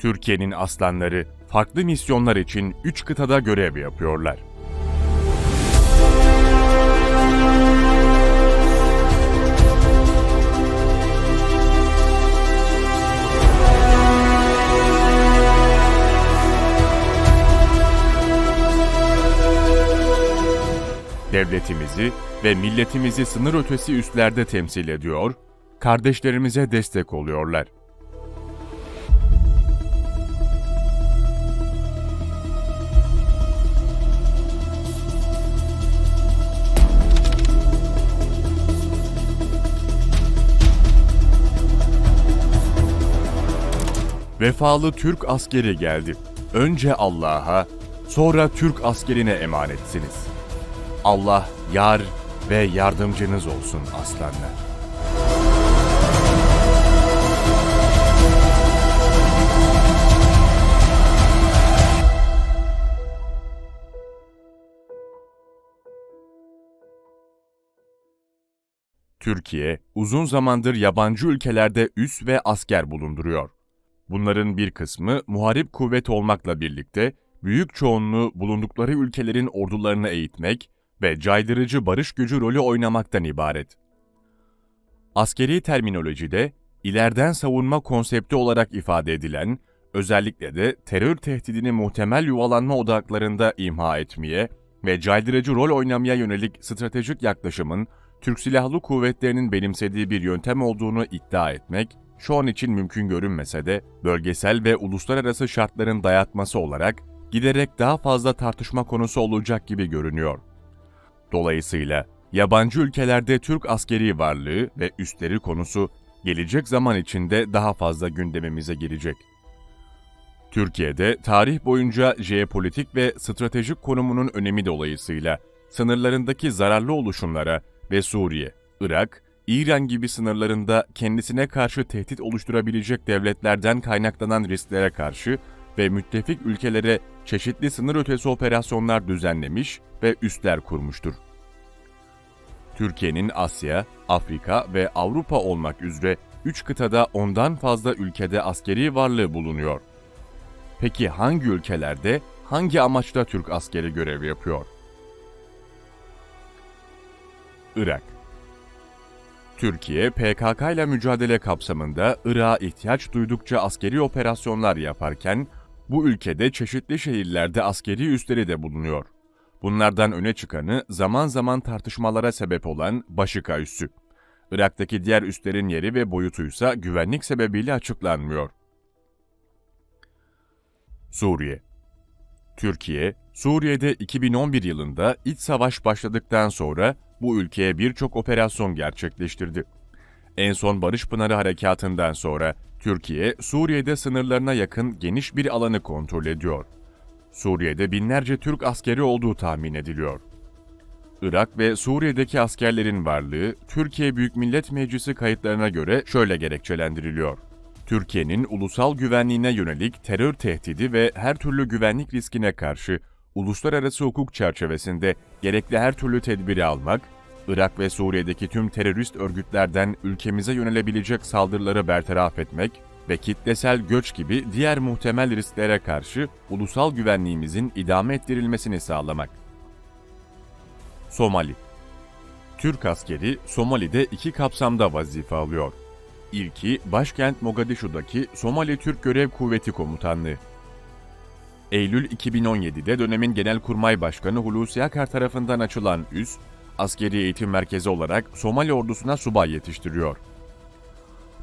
Türkiye'nin aslanları farklı misyonlar için 3 kıtada görev yapıyorlar. Devletimizi ve milletimizi sınır ötesi üslerde temsil ediyor, kardeşlerimize destek oluyorlar. Vefalı Türk askeri geldi. Önce Allah'a, sonra Türk askerine emanetsiniz. Allah yar ve yardımcınız olsun aslanlar. Türkiye, uzun zamandır yabancı ülkelerde üs ve asker bulunduruyor. Bunların bir kısmı muharip kuvvet olmakla birlikte büyük çoğunluğu bulundukları ülkelerin ordularını eğitmek ve caydırıcı barış gücü rolü oynamaktan ibaret. Askeri terminolojide ileriden savunma konsepti olarak ifade edilen, özellikle de terör tehdidini muhtemel yuvalanma odaklarında imha etmeye ve caydırıcı rol oynamaya yönelik stratejik yaklaşımın Türk Silahlı Kuvvetleri'nin benimsediği bir yöntem olduğunu iddia etmek, şu an için mümkün görünmese de bölgesel ve uluslararası şartların dayatması olarak giderek daha fazla tartışma konusu olacak gibi görünüyor. Dolayısıyla yabancı ülkelerde Türk askeri varlığı ve üstleri konusu gelecek zaman içinde daha fazla gündemimize girecek. Türkiye'de tarih boyunca jeopolitik ve stratejik konumunun önemi dolayısıyla sınırlarındaki zararlı oluşumlara ve Suriye, Irak, İran gibi sınırlarında kendisine karşı tehdit oluşturabilecek devletlerden kaynaklanan risklere karşı ve müttefik ülkelere çeşitli sınır ötesi operasyonlar düzenlemiş ve üsler kurmuştur. Türkiye'nin Asya, Afrika ve Avrupa olmak üzere 3 kıtada ondan fazla ülkede askeri varlığı bulunuyor. Peki hangi ülkelerde, hangi amaçla Türk askeri görev yapıyor? Irak Türkiye, PKK ile mücadele kapsamında Irak'a ihtiyaç duydukça askeri operasyonlar yaparken, bu ülkede çeşitli şehirlerde askeri üsleri de bulunuyor. Bunlardan öne çıkanı zaman zaman tartışmalara sebep olan Başika üssü. Irak'taki diğer üslerin yeri ve boyutuysa güvenlik sebebiyle açıklanmıyor. Suriye Türkiye, Suriye'de 2011 yılında iç savaş başladıktan sonra bu ülkeye birçok operasyon gerçekleştirdi. En son Barış Pınarı Harekatı'ndan sonra Türkiye, Suriye'de sınırlarına yakın geniş bir alanı kontrol ediyor. Suriye'de binlerce Türk askeri olduğu tahmin ediliyor. Irak ve Suriye'deki askerlerin varlığı Türkiye Büyük Millet Meclisi kayıtlarına göre şöyle gerekçelendiriliyor. Türkiye'nin ulusal güvenliğine yönelik terör tehdidi ve her türlü güvenlik riskine karşı uluslararası hukuk çerçevesinde gerekli her türlü tedbiri almak, Irak ve Suriye'deki tüm terörist örgütlerden ülkemize yönelebilecek saldırıları bertaraf etmek ve kitlesel göç gibi diğer muhtemel risklere karşı ulusal güvenliğimizin idame ettirilmesini sağlamak. Somali Türk askeri Somali'de iki kapsamda vazife alıyor. İlki başkent Mogadishu'daki Somali Türk Görev Kuvveti Komutanlığı. Eylül 2017'de dönemin Genelkurmay Başkanı Hulusi Akar tarafından açılan üs, askeri eğitim merkezi olarak Somali ordusuna subay yetiştiriyor.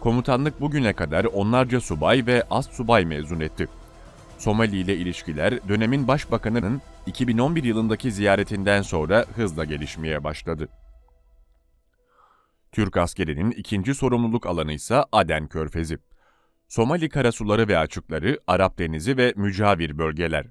Komutanlık bugüne kadar onlarca subay ve ast subay mezun etti. Somali ile ilişkiler dönemin başbakanının 2011 yılındaki ziyaretinden sonra hızla gelişmeye başladı. Türk askerinin ikinci sorumluluk alanı ise Aden Körfezi. Somali karasuları ve açıkları, Arap Denizi ve mücavir bölgeler.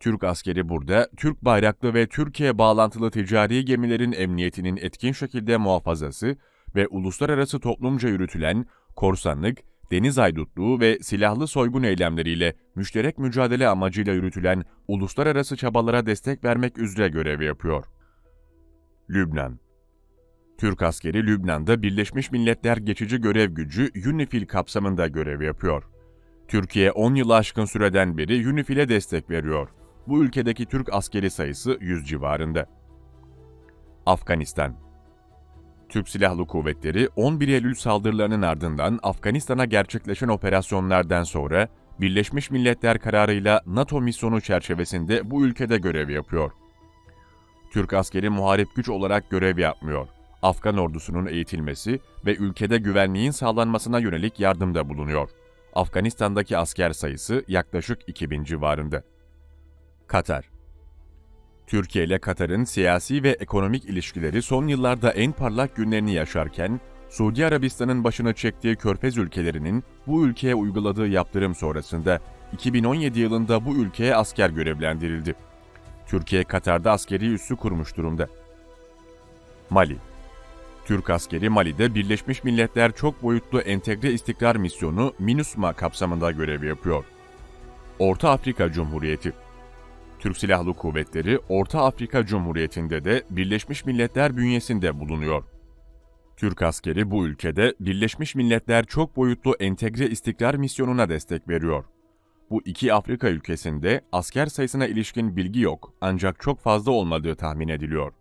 Türk askeri burada Türk bayraklı ve Türkiye bağlantılı ticari gemilerin emniyetinin etkin şekilde muhafazası ve uluslararası toplumca yürütülen korsanlık, deniz aydutluğu ve silahlı soygun eylemleriyle müşterek mücadele amacıyla yürütülen uluslararası çabalara destek vermek üzere görev yapıyor. Lübnan Türk askeri Lübnan'da Birleşmiş Milletler Geçici Görev Gücü UNIFIL kapsamında görev yapıyor. Türkiye 10 yılı aşkın süreden beri UNIFIL'e destek veriyor. Bu ülkedeki Türk askeri sayısı 100 civarında. Afganistan Türk Silahlı Kuvvetleri 11 Eylül saldırılarının ardından Afganistan'a gerçekleşen operasyonlardan sonra Birleşmiş Milletler kararıyla NATO misyonu çerçevesinde bu ülkede görev yapıyor. Türk askeri muharip güç olarak görev yapmıyor. Afgan ordusunun eğitilmesi ve ülkede güvenliğin sağlanmasına yönelik yardımda bulunuyor. Afganistan'daki asker sayısı yaklaşık 2000 civarında. Katar Türkiye ile Katar'ın siyasi ve ekonomik ilişkileri son yıllarda en parlak günlerini yaşarken, Suudi Arabistan'ın başını çektiği körfez ülkelerinin bu ülkeye uyguladığı yaptırım sonrasında 2017 yılında bu ülkeye asker görevlendirildi. Türkiye Katar'da askeri üssü kurmuş durumda. Mali Türk askeri Mali'de Birleşmiş Milletler Çok Boyutlu Entegre İstikrar Misyonu MINUSMA kapsamında görev yapıyor. Orta Afrika Cumhuriyeti Türk Silahlı Kuvvetleri Orta Afrika Cumhuriyeti'nde de Birleşmiş Milletler bünyesinde bulunuyor. Türk askeri bu ülkede Birleşmiş Milletler Çok Boyutlu Entegre İstikrar Misyonu'na destek veriyor. Bu iki Afrika ülkesinde asker sayısına ilişkin bilgi yok ancak çok fazla olmadığı tahmin ediliyor.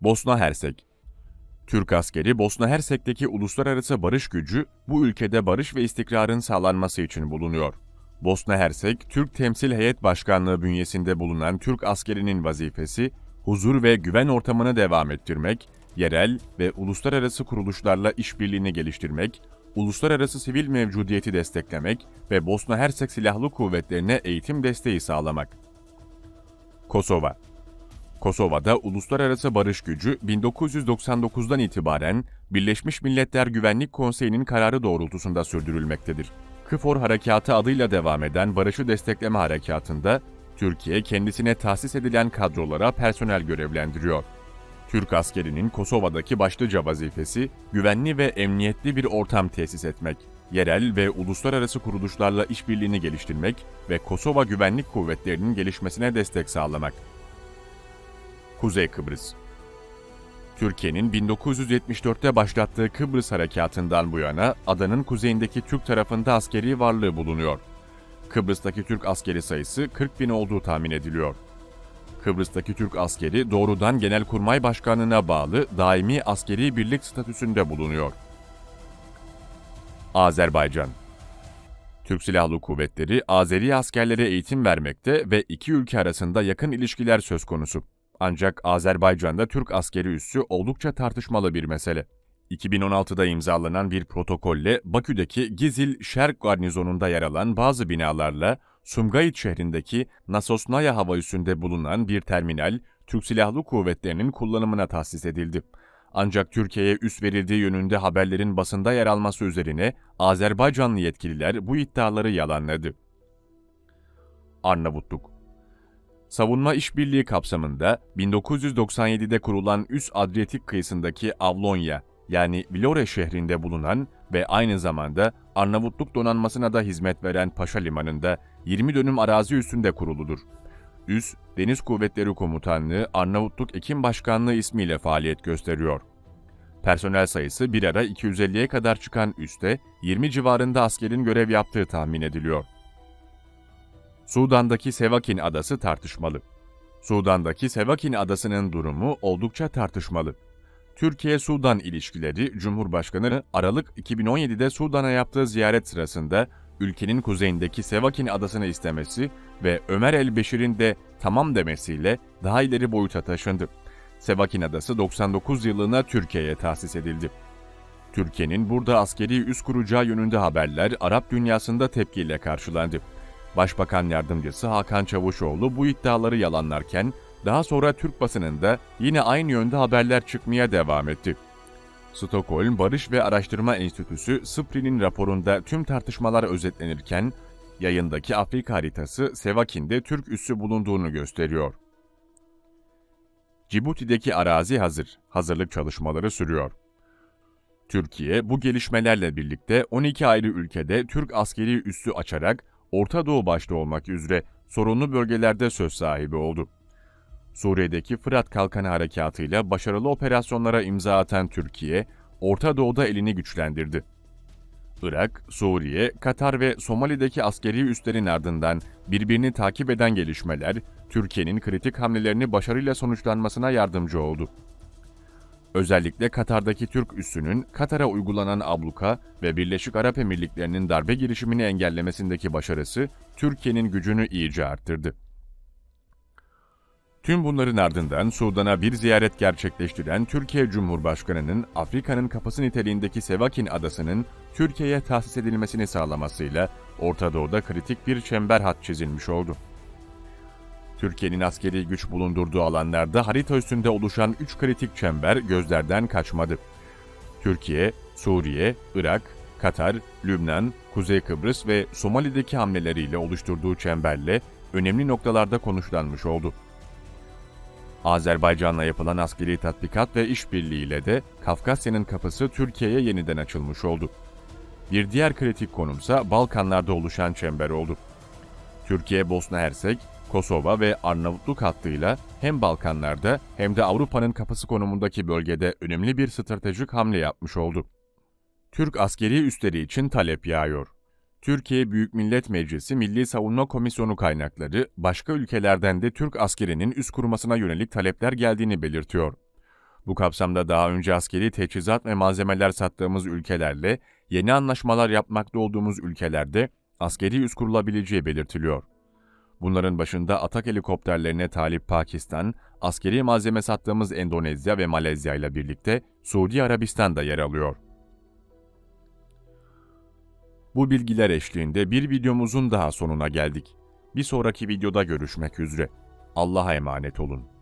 Bosna Hersek Türk askeri Bosna Hersek'teki uluslararası barış gücü bu ülkede barış ve istikrarın sağlanması için bulunuyor. Bosna Hersek, Türk Temsil Heyet Başkanlığı bünyesinde bulunan Türk askerinin vazifesi, huzur ve güven ortamını devam ettirmek, yerel ve uluslararası kuruluşlarla işbirliğini geliştirmek, uluslararası sivil mevcudiyeti desteklemek ve Bosna Hersek Silahlı Kuvvetlerine eğitim desteği sağlamak. Kosova Kosova'da uluslararası barış gücü 1999'dan itibaren Birleşmiş Milletler Güvenlik Konseyi'nin kararı doğrultusunda sürdürülmektedir. KFOR Harekatı adıyla devam eden barışı destekleme harekatında Türkiye kendisine tahsis edilen kadrolara personel görevlendiriyor. Türk askerinin Kosova'daki başlıca vazifesi güvenli ve emniyetli bir ortam tesis etmek, yerel ve uluslararası kuruluşlarla işbirliğini geliştirmek ve Kosova Güvenlik Kuvvetleri'nin gelişmesine destek sağlamak. Kuzey Kıbrıs Türkiye'nin 1974'te başlattığı Kıbrıs Harekatı'ndan bu yana adanın kuzeyindeki Türk tarafında askeri varlığı bulunuyor. Kıbrıs'taki Türk askeri sayısı 40 bin olduğu tahmin ediliyor. Kıbrıs'taki Türk askeri doğrudan Genelkurmay Başkanlığı'na bağlı daimi askeri birlik statüsünde bulunuyor. Azerbaycan Türk Silahlı Kuvvetleri Azeri askerlere eğitim vermekte ve iki ülke arasında yakın ilişkiler söz konusu. Ancak Azerbaycan'da Türk askeri üssü oldukça tartışmalı bir mesele. 2016'da imzalanan bir protokolle Bakü'deki Gizil Şerk garnizonunda yer alan bazı binalarla Sumgayit şehrindeki Nasosnaya hava üssünde bulunan bir terminal Türk Silahlı Kuvvetleri'nin kullanımına tahsis edildi. Ancak Türkiye'ye üs verildiği yönünde haberlerin basında yer alması üzerine Azerbaycanlı yetkililer bu iddiaları yalanladı. Arnavutluk Savunma işbirliği kapsamında 1997'de kurulan Üst Adriyatik kıyısındaki Avlonya yani Vlore şehrinde bulunan ve aynı zamanda Arnavutluk donanmasına da hizmet veren Paşa Limanı'nda 20 dönüm arazi üstünde kuruludur. Üs, Deniz Kuvvetleri Komutanlığı Arnavutluk Ekim Başkanlığı ismiyle faaliyet gösteriyor. Personel sayısı bir ara 250'ye kadar çıkan üste 20 civarında askerin görev yaptığı tahmin ediliyor. Sudan'daki Sevakin Adası tartışmalı. Sudan'daki Sevakin Adası'nın durumu oldukça tartışmalı. Türkiye-Sudan ilişkileri Cumhurbaşkanı Aralık 2017'de Sudan'a yaptığı ziyaret sırasında ülkenin kuzeyindeki Sevakin Adası'nı istemesi ve Ömer el-Beşir'in de tamam demesiyle daha ileri boyuta taşındı. Sevakin Adası 99 yılına Türkiye'ye tahsis edildi. Türkiye'nin burada askeri üs kuracağı yönünde haberler Arap dünyasında tepkiyle karşılandı. Başbakan Yardımcısı Hakan Çavuşoğlu bu iddiaları yalanlarken daha sonra Türk basınında yine aynı yönde haberler çıkmaya devam etti. Stockholm Barış ve Araştırma Enstitüsü SPRI'nin raporunda tüm tartışmalar özetlenirken yayındaki Afrika haritası Sevakin'de Türk üssü bulunduğunu gösteriyor. Cibuti'deki arazi hazır, hazırlık çalışmaları sürüyor. Türkiye bu gelişmelerle birlikte 12 ayrı ülkede Türk askeri üssü açarak Orta Doğu başta olmak üzere sorunlu bölgelerde söz sahibi oldu. Suriye'deki Fırat Kalkanı Harekatı'yla başarılı operasyonlara imza atan Türkiye, Orta Doğu'da elini güçlendirdi. Irak, Suriye, Katar ve Somali'deki askeri üslerin ardından birbirini takip eden gelişmeler, Türkiye'nin kritik hamlelerini başarıyla sonuçlanmasına yardımcı oldu. Özellikle Katar'daki Türk üssünün Katar'a uygulanan abluka ve Birleşik Arap Emirlikleri'nin darbe girişimini engellemesindeki başarısı Türkiye'nin gücünü iyice arttırdı. Tüm bunların ardından Sudan'a bir ziyaret gerçekleştiren Türkiye Cumhurbaşkanı'nın Afrika'nın kapısı niteliğindeki Sevakin adasının Türkiye'ye tahsis edilmesini sağlamasıyla Orta Doğu'da kritik bir çember hat çizilmiş oldu. Türkiye'nin askeri güç bulundurduğu alanlarda harita üstünde oluşan üç kritik çember gözlerden kaçmadı. Türkiye, Suriye, Irak, Katar, Lübnan, Kuzey Kıbrıs ve Somali'deki hamleleriyle oluşturduğu çemberle önemli noktalarda konuşlanmış oldu. Azerbaycan'la yapılan askeri tatbikat ve işbirliğiyle de Kafkasya'nın kapısı Türkiye'ye yeniden açılmış oldu. Bir diğer kritik konumsa Balkanlarda oluşan çember oldu. Türkiye, Bosna Hersek, Kosova ve Arnavutluk hattıyla hem Balkanlarda hem de Avrupa'nın kapısı konumundaki bölgede önemli bir stratejik hamle yapmış oldu. Türk askeri üsleri için talep yağıyor. Türkiye Büyük Millet Meclisi Milli Savunma Komisyonu kaynakları başka ülkelerden de Türk askerinin üst kurmasına yönelik talepler geldiğini belirtiyor. Bu kapsamda daha önce askeri teçhizat ve malzemeler sattığımız ülkelerle yeni anlaşmalar yapmakta olduğumuz ülkelerde askeri üs kurulabileceği belirtiliyor. Bunların başında atak helikopterlerine talip Pakistan, askeri malzeme sattığımız Endonezya ve Malezya ile birlikte Suudi Arabistan da yer alıyor. Bu bilgiler eşliğinde bir videomuzun daha sonuna geldik. Bir sonraki videoda görüşmek üzere. Allah'a emanet olun.